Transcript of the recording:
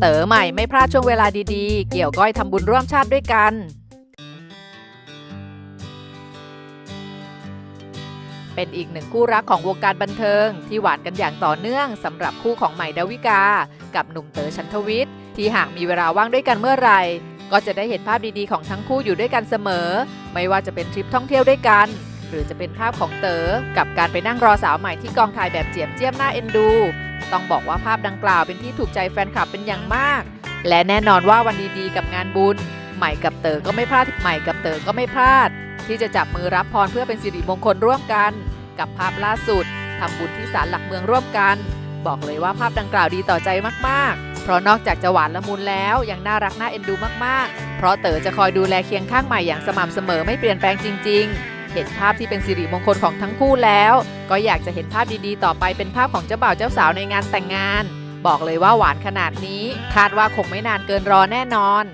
เต๋อใหม่ไม่พลาดช่วงเวลาดีๆ เกี่ยวก้อยทำบุญร่วมชาติด้วยกัน เป็นอีกหนึ่งคู่รักของวงการบันเทิง ที่หวานกันอย่างต่อเนื่องสำหรับคู่ของใหม่ดาวิกา กับหนุ่มเต๋อชันทวิทย์ ที่หากมีเวลาว่างด้วยกันเมื่อไหร่ก็จะได้เห็นภาพดีๆของทั้งคู่อยู่ด้วยกันเสมอ ไม่ว่าจะเป็นทริปท่องเที่ยวด้วยกัน หรือจะเป็นภาพของเต๋อกับการไปนั่งรอสาวใหม่ที่กองถ่ายแบบเจียมเจียมหน้าเอ็นดู ต้องบอกว่าภาพดังกล่าวเป็นที่ถูกใจแฟนคลับเป็นอย่างมาก และแน่นอนว่าวันดีๆ กับงานบุญ ใหม่กับเต๋อก็ไม่พลาดใหม่กับเต๋อก็ไม่พลาด ที่จะจับมือรับพรเพื่อเป็นสิริมงคลร่วมกัน กับภาพล่าสุดทำบุญที่ศาลหลักเมืองร่วมกัน บอกเลยว่าภาพดังกล่าวดีต่อใจมากๆ เพราะนอกจากจะหวานละมุนแล้วยังน่ารักน่าเอ็นดูมากๆ เพราะเต๋อจะคอยดูแลเคียงข้างใหม่อย่างสม่ำเสมอไม่เปลี่ยนแปลงจริง ๆ เห็นภาพที่เป็นสิริมงคลของทั้งคู่แล้ว ก็อยากจะเห็นภาพดีๆ ต่อไปเป็นภาพของเจ้าบ่าวเจ้าสาวในงานแต่งงาน บอกเลยว่าหวานขนาดนี้ คาดว่าคงไม่นานเกินรอแน่นอน